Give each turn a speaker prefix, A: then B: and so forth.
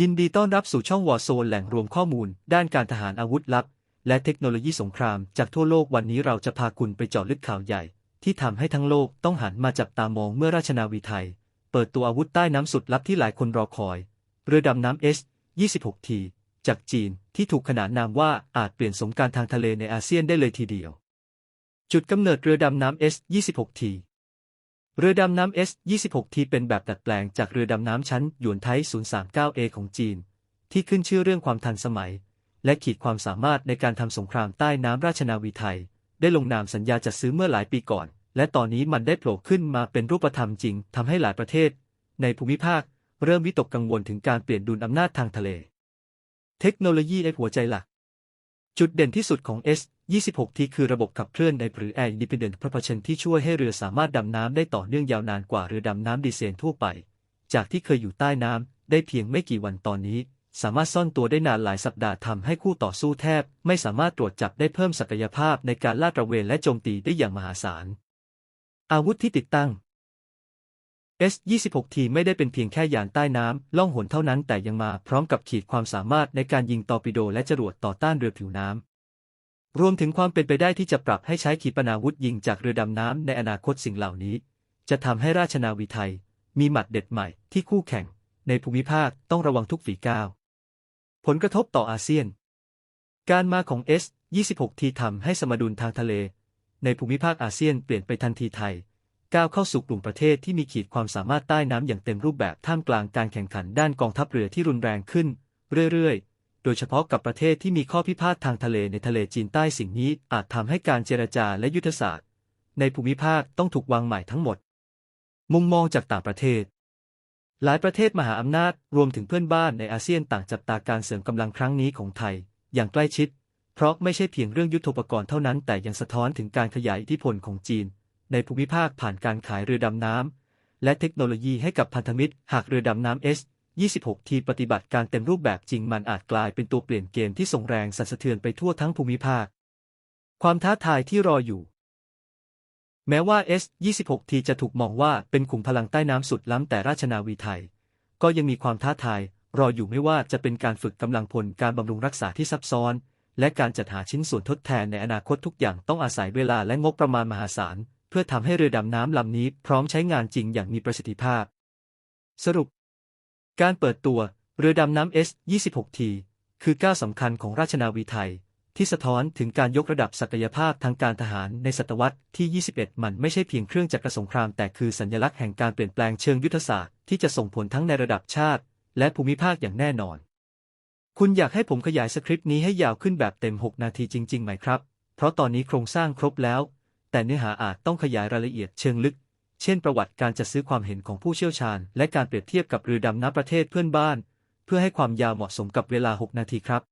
A: ยินดีต้อนรับสู่ช่องวอ r z โซนแหล่งรวมข้อมูล ด้านการทหารอาวุธลับ และเทคโนโลยีสงคราม จากทั่วโลกวันนี้เราจะพาคุณไปเจาะลึกข่าวใหญ่ ที่ทำให้ทั้งโลกต้องหันมาจับตามองเมื่อราชนาวีไทย เปิดตัวอาวุธใต้น้ำสุดลับที่หลายคนรอคอย เรือดำน้ำ S 26 t จากจีนที่ถูกขนานนามว่าอาจเปลี่ยนสงครามทางทะเลในอาเซียนได้เลยทีเดียว จุดกำเนิดเรือดำน้ำ S 26 t เรือดำน้ำ S 26 t เป็นแบบดัดแปลงจากเรือดำน้ำชั้นหยวนไท 039A ของจีน ที่ขึ้นชื่อเรื่องความทันสมัย และขีดความสามารถในการทำสงครามใต้น้ำราชนาวีไทย ได้ลงนามสัญญาจัดซื้อเมื่อหลายปีก่อน และตอนนี้มันได้โผล่ขึ้นมาเป็นรูปธรรมจริงทำให้หลายประเทศ ในภูมิภาค เริ่มวิตกกังวลถึงการเปลี่ยนดุลอำนาจทางทะเล เทคโนโลยีไอหัวใจหลัก จุดเด่นที่สุดของ S 26ทีคือระบบขับเคลื่อนในหรือ Air Independent Propulsion ที่ช่วยให้เรือสามารถดำน้ำได้ต่อเนื่องยาวนานกว่าเรือดำน้ำดีเซลทั่วไป จากที่เคยอยู่ใต้น้ำได้เพียงไม่กี่วันตอนนี้ สามารถซ่อนตัวได้นานหลายสัปดาห์ทำให้คู่ต่อสู้แทบ ไม่สามารถตรวจจับได้เพิ่มศักยภาพในการลาดตระเวนและโจมตีได้อย่างมหาศาล อาวุธที่ติดตั้ง S-26T ไม่ได้เป็นเพียงแค่ยานใต้น้ำล่องหนเท่านั้นแต่ยังมาพร้อมกับขีดความสามารถในการยิงตอร์ปิโดและจรวดต่อต้านเรือผิวน้ำ รวมถึงความเป็นไปได้ที่จะปรับให้ใช้ขีปนาวุธยิงจากเรือดำน้ำในอนาคตสิ่งเหล่านี้ จะทำให้ราชนาวีไทย มีหมัดเด็ดใหม่ที่คู่แข่ง ในภูมิภาคต้องระวังทุกฝีก้าว ผลกระทบต่ออาเซียน การมาของ S-26T ทำให้สมดุลทางทะเล ในภูมิภาคอาเซียนเปลี่ยนไปทันทีไทย ก้าวเข้าสู่กลุ่มประเทศที่มีขีดความสามารถใต้น้ำอย่างเต็มรูปแบบท่ามกลางการแข่งขันด้านกองทัพเรือที่รุนแรงขึ้น เรื่อยๆ โดยเฉพาะกับประเทศที่มีข้อพิพาททางทะเลในทะเลจีนใต้สิ่งนี้อาจทำให้การเจรจาและยุทธศาสตร์ ในภูมิภาคต้องถูกวางใหม่ทั้งหมด มุมมองจากต่างประเทศ หลายประเทศมหาอำนาจรวมถึงเพื่อนบ้านในอาเซียนต่างจับตาการเสริมกำลังครั้งนี้ของไทย อย่างใกล้ชิด เพราะไม่ใช่เพียงเรื่องยุทโธปกรณ์เท่านั้นแต่ยังสะท้อนถึงการขยายอิทธิพลของจีน ในภูมิภาคผ่านการขายเรือดำน้ำและเทคโนโลยีให้กับพันธมิตร หากเรือดำน้ำ S 26 ทีปฏิบัติการเต็มรูปแบบจริงมันอาจกลายเป็นตัวเปลี่ยนเกมที่ส่งแรงสั่นสะเทือนไปทั่วทั้งภูมิภาค ความท้าทายที่รออยู่ แม้ว่า S 26ทีจะถูกมองว่าเป็นขุมพลังใต้น้ำสุดล้ำแต่ราชนาวีไทย ก็ยังมีความท้าทาย รออยู่ไม่ว่าจะเป็นการฝึกกำลังพลการบำรุงรักษาที่ซับซ้อน และการจัดหาชิ้นส่วนทดแทนในอนาคตทุกอย่างต้องอาศัยเวลาและงบประมาณมหาศาล เพื่อทำให้เรือดำน้ำลำนี้พร้อมใช้งานจริงอย่างมีประสิทธิภาพ สรุป การเปิดตัวเรือดำน้ำ S 26 t คือก้าวสำคัญของราชนาวีไทย ที่สะท้อนถึงการยกระดับศักยภาพทางการทหารในศตวรรษที่ 21 มันไม่ใช่เพียงเครื่องจักรสงคราม แต่คือสัญลักษณ์แห่งการเปลี่ยนแปลงเชิงยุทธศาสตร์ที่จะส่งผลทั้งในระดับชาติ และภูมิภาคอย่างแน่นอน คุณอยากให้ผมขยายสคริปต์นี้ให้ยาวขึ้นแบบเต็ม 6 นาทีจริง ๆ ไหมครับ เพราะตอนนี้โครงสร้างครบแล้ว แต่เนื้อหาอาจต้องขยายรายละเอียดเชิงลึก เช่นประวัติการจัดซื้อความเห็นของผู้เชี่ยวชาญ และการเปรียบเทียบกับเรือดำน้ำประเทศเพื่อนบ้าน เพื่อให้ความยาวเหมาะสมกับเวลา 6 นาทีครับ